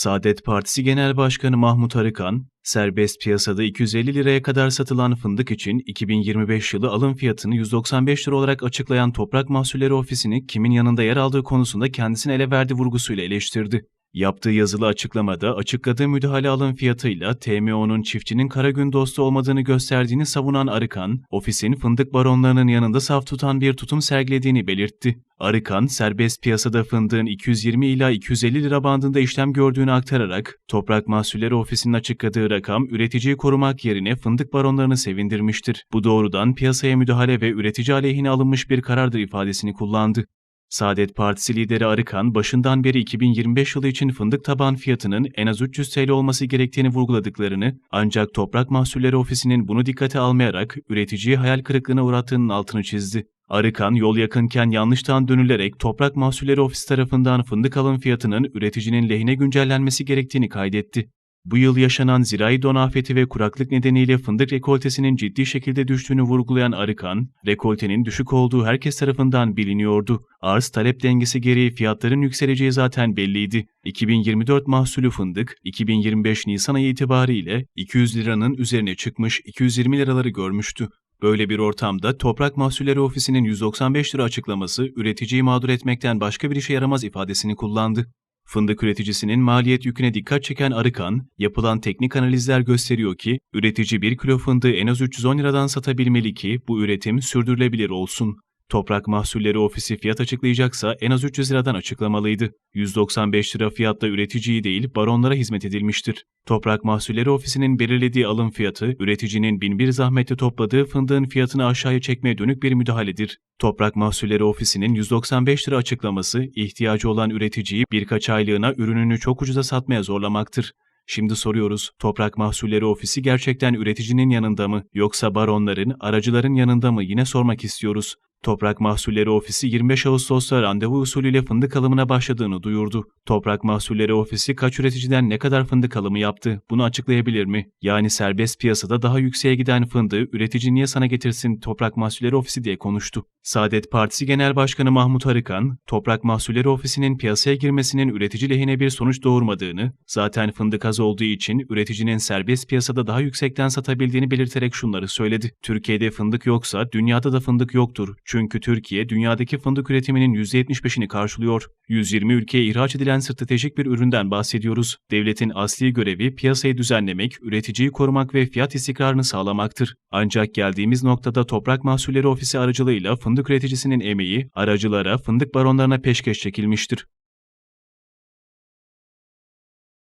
Saadet Partisi Genel Başkanı Mahmut Arıkan, serbest piyasada 250 liraya kadar satılan fındık için 2025 yılı alım fiyatını 195 lira olarak açıklayan Toprak Mahsulleri Ofisi'ni kimin yanında yer aldığı konusunda kendisine ele verdi vurgusuyla eleştirdi. Yaptığı yazılı açıklamada açıkladığı müdahale alım fiyatıyla TMO'nun çiftçinin kara gün dostu olmadığını gösterdiğini savunan Arıkan, ofisin fındık baronlarının yanında saf tutan bir tutum sergilediğini belirtti. Arıkan, serbest piyasada fındığın 220 ila 250 lira bandında işlem gördüğünü aktararak, Toprak Mahsulleri Ofisi'nin açıkladığı rakam üreticiyi korumak yerine fındık baronlarını sevindirmiştir. Bu doğrudan piyasaya müdahale ve üretici aleyhine alınmış bir karardır ifadesini kullandı. Saadet Partisi lideri Arıkan, başından beri 2025 yılı için fındık taban fiyatının en az 300 TL olması gerektiğini vurguladıklarını, ancak Toprak Mahsulleri Ofisi'nin bunu dikkate almayarak üreticiyi hayal kırıklığına uğrattığının altını çizdi. Arıkan, yol yakınken yanlıştan dönülerek Toprak Mahsulleri Ofisi tarafından fındık alım fiyatının üreticinin lehine güncellenmesi gerektiğini kaydetti. Bu yıl yaşanan zirai don afeti ve kuraklık nedeniyle fındık rekoltesinin ciddi şekilde düştüğünü vurgulayan Arıkan, rekoltenin düşük olduğu herkes tarafından biliniyordu. Arz-talep dengesi gereği fiyatların yükseleceği zaten belliydi. 2024 mahsulü fındık, 2025 Nisan ayı itibariyle 200 liranın üzerine çıkmış 220 liraları görmüştü. Böyle bir ortamda Toprak Mahsulleri Ofisi'nin 195 lira açıklaması üreticiyi mağdur etmekten başka bir işe yaramaz ifadesini kullandı. Fındık üreticisinin maliyet yüküne dikkat çeken Arıkan, yapılan teknik analizler gösteriyor ki, üretici 1 kilo fındığı en az 310 liradan satabilmeli ki bu üretim sürdürülebilir olsun. Toprak Mahsulleri Ofisi fiyat açıklayacaksa en az 300 liradan açıklamalıydı. 195 lira fiyatla üreticiyi değil baronlara hizmet edilmiştir. Toprak Mahsulleri Ofisi'nin belirlediği alım fiyatı, üreticinin binbir zahmetle topladığı fındığın fiyatını aşağıya çekmeye dönük bir müdahaledir. Toprak Mahsulleri Ofisi'nin 195 lira açıklaması, ihtiyacı olan üreticiyi birkaç aylığına ürününü çok ucuza satmaya zorlamaktır. Şimdi soruyoruz, Toprak Mahsulleri Ofisi gerçekten üreticinin yanında mı yoksa baronların, aracıların yanında mı yine sormak istiyoruz. Toprak Mahsulleri Ofisi 25 Ağustos'ta randevu usulüyle fındık alımına başladığını duyurdu. Toprak Mahsulleri Ofisi kaç üreticiden ne kadar fındık alımı yaptı? Bunu açıklayabilir mi? Yani serbest piyasada daha yükseğe giden fındığı üretici niye sana getirsin Toprak Mahsulleri Ofisi diye konuştu. Saadet Partisi Genel Başkanı Mahmut Arıkan, Toprak Mahsulleri Ofisi'nin piyasaya girmesinin üretici lehine bir sonuç doğurmadığını, zaten fındık az olduğu için üreticinin serbest piyasada daha yüksekten satabildiğini belirterek şunları söyledi. Türkiye'de fındık yoksa dünyada da fındık yoktur. Çünkü Türkiye dünyadaki fındık üretiminin %75'ini karşılıyor. 120 ülkeye ihraç edilen stratejik bir üründen bahsediyoruz. Devletin asli görevi piyasayı düzenlemek, üreticiyi korumak ve fiyat istikrarını sağlamaktır. Ancak geldiğimiz noktada Toprak Mahsulleri Ofisi aracılığıyla fındık üreticisinin emeği aracılara, fındık baronlarına peşkeş çekilmiştir.